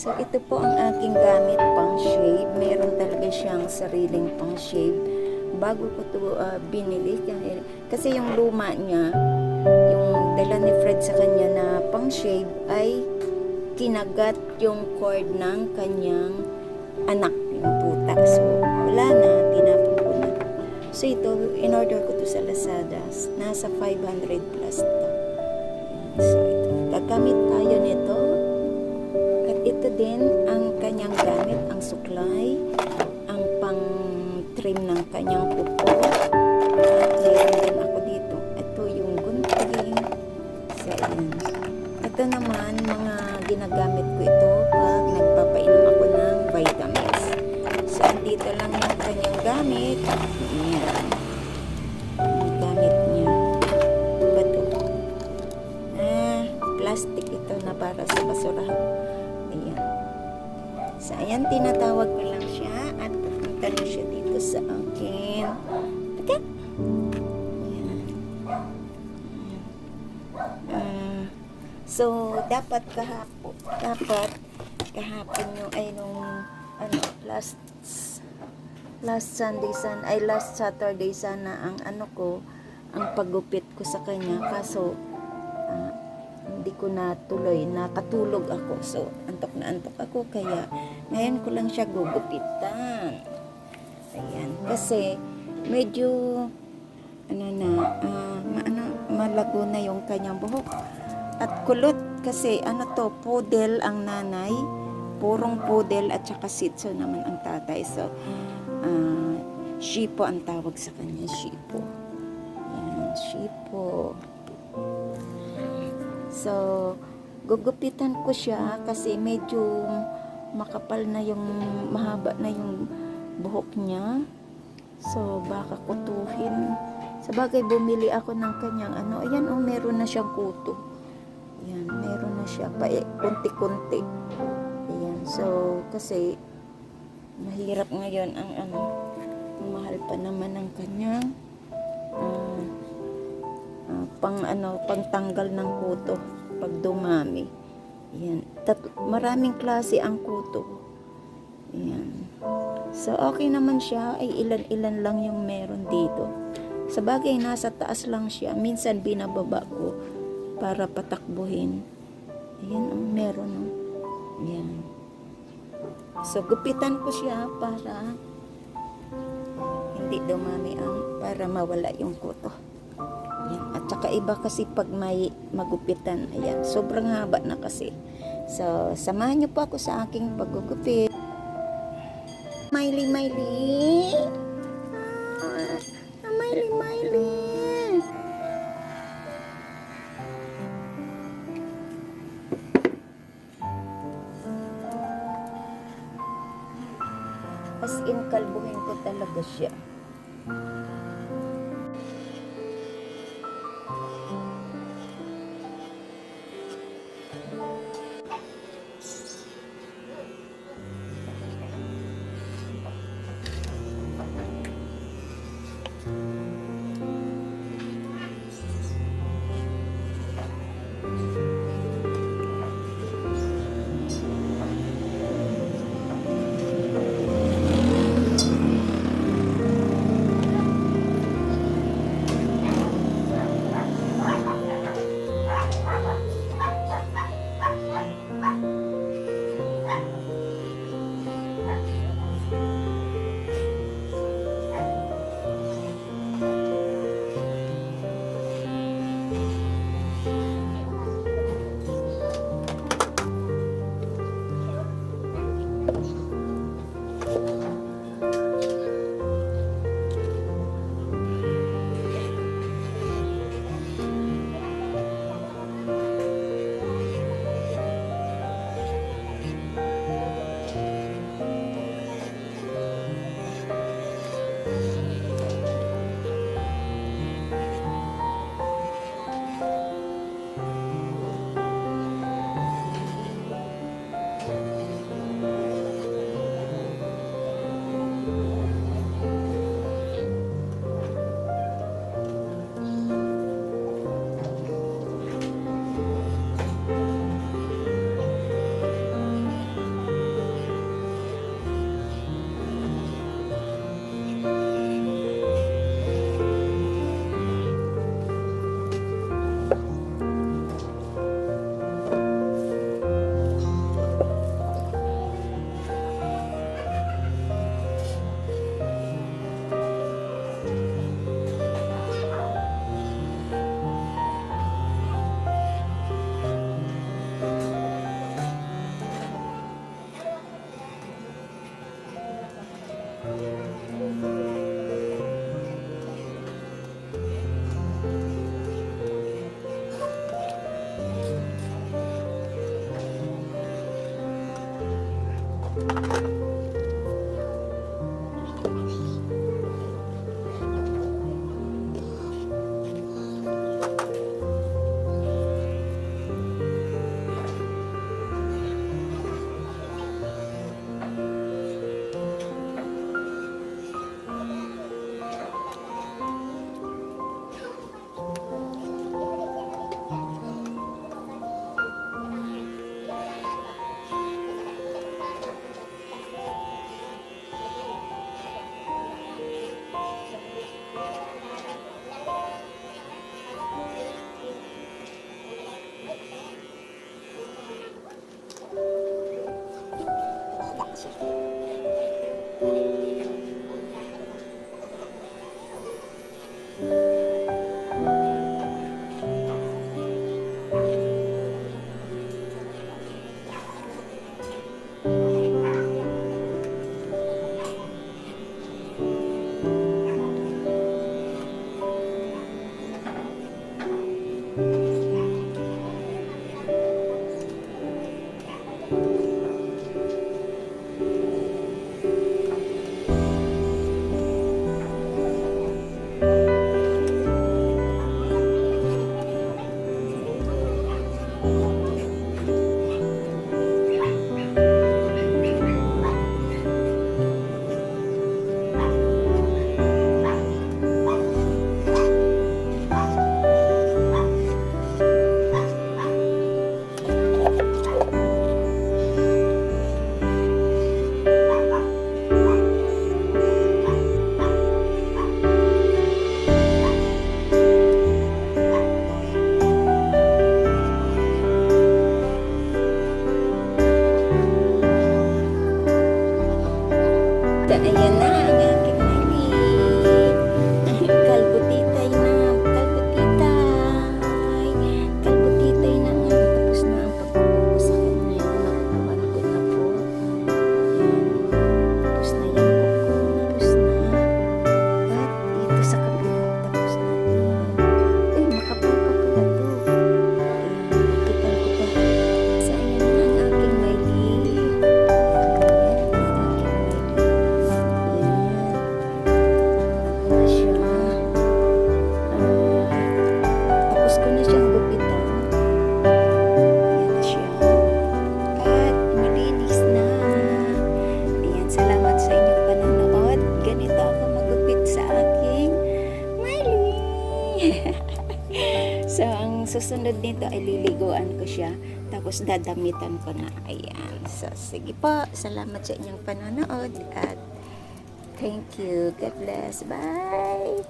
So, ito po ang aking gamit pang shave. Meron talaga siyang sariling pang shave. Bago ko to ah, binili, kasi- kasi yung luma niya, yung dala ni Fred sa kanya na pang shave ay kinagat yung cord ng kanyang anak, yung puta. So, wala na, tinapon na. So, ito, in-order ko to sa Lazada. Nasa 500 plus to. So, din ang kanyang gamit, ang suklay, ang pang-trim ng kanyang kuko. At meron din ako dito. Ito yung gunting. So, ayan. Ito naman, mga ginagamit ko ito pag nagpapainom ako ng vitamins. So, dito lang yung kanyang gamit. Ayan. Ayan, tinatawag ko lang siya at pupunta na siya dito sa akin. Okay? Ayan. Ah, so, dapat kahapon, dapat kahapon yung, ay, nung, ano, last, last Sunday, san, ay, last Saturday sana ang ano ko, ang paggupit ko sa kanya. Kaso, hindi ko natuloy, nakatulog ako. So, antok na antok ako, kaya ngayon ko lang siya gugupitan. Ayan, kasi medyo ano na, ah, ma- ano, malago na yung kanyang buhok. At kulot kasi ano to, poodle ang nanay, purong poodle at saka sitso naman ang tatay. So, ah, shipo ang tawag sa kanya, shipo. Ayan, shipo. So, gugupitan ko siya kasi medyo makapal na yung, mahaba na yung buhok niya. So, baka kutuhin. Sa bagay, bumili ako ng kanyang ano. Ayan, oh, meron na siyang kuto. Ayan, meron na siya. Pa, eh, kunti-kunti. Ayan, so, kasi, mahirap ngayon ang ano, ang mahal pa naman ng kanyang ano, pangtanggal ng kuto pag dumami. Ayan, tat, maraming klase ang kuto. Ayan. So, okay naman siya. Ay, ilan-ilan lang yung meron dito. Sa bagay, nasa taas lang siya. Minsan, binababa ko para patakbuhin. Ayan, ang meron. Oh. Ayan. So, gupitan ko siya para hindi dumami ang, para mawala yung kuto. Ayan. At saka iba kasi pag may magupitan. Ayan, sobrang haba na kasi. So, samahan niyo po ako sa aking paggugupit. Miley, Miley. Ah, ah, Miley, Miley. As in, kalbuhin ko talaga siya. Ayan na. Lulutuan ko siya. Tapos dadamitan ko na. Ayan. So, sige po. Salamat sa inyong panonood. At thank you. God bless. Bye!